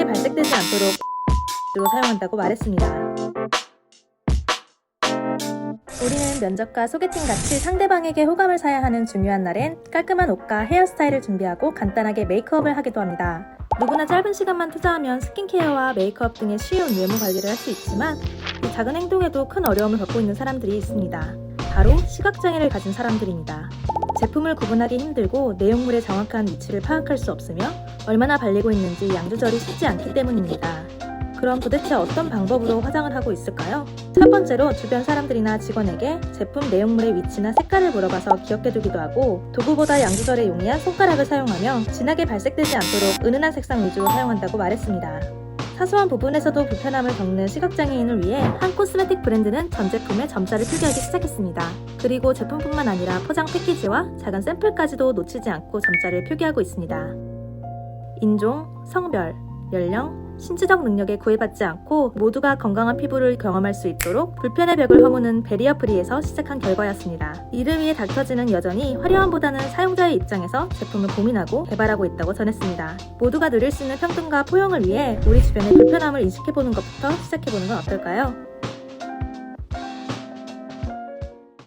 진하게 발색되지 않도록 로 사용한다고 말했습니다. 우리는 면접과 소개팅 같이 상대방에게 호감을 사야 하는 중요한 날엔 깔끔한 옷과 헤어스타일을 준비하고 간단하게 메이크업을 하기도 합니다. 누구나 짧은 시간만 투자하면 스킨케어와 메이크업 등의 쉬운 외모 관리를 할 수 있지만 이 작은 행동에도 큰 어려움을 겪고 있는 사람들이 있습니다. 바로 시각장애를 가진 사람들입니다. 제품을 구분하기 힘들고 내용물의 정확한 위치를 파악할 수 없으며 얼마나 발리고 있는지 양 조절이 쉽지 않기 때문입니다. 그럼 도대체 어떤 방법으로 화장을 하고 있을까요? 첫 번째로 주변 사람들이나 직원에게 제품 내용물의 위치나 색깔을 물어봐서 기억해 두기도 하고 도구보다 양 조절에 용이한 손가락을 사용하며 진하게 발색되지 않도록 은은한 색상 위주로 사용한다고 말했습니다. 사소한 부분에서도 불편함을 겪는 시각장애인을 위해 한 코스메틱 브랜드는 전 제품에 점자를 표기하기 시작했습니다. 그리고 제품뿐만 아니라 포장 패키지와 작은 샘플까지도 놓치지 않고 점자를 표기하고 있습니다. 인종, 성별, 연령, 신체적 능력에 구애받지 않고 모두가 건강한 피부를 경험할 수 있도록 불편의 벽을 허무는 베리어 프리에서 시작한 결과였습니다. 이를 위해 닥터지는 여전히 화려함보다는 사용자의 입장에서 제품을 고민하고 개발하고 있다고 전했습니다. 모두가 누릴 수 있는 평등과 포용을 위해 우리 주변의 불편함을 인식해보는 것부터 시작해보는 건 어떨까요?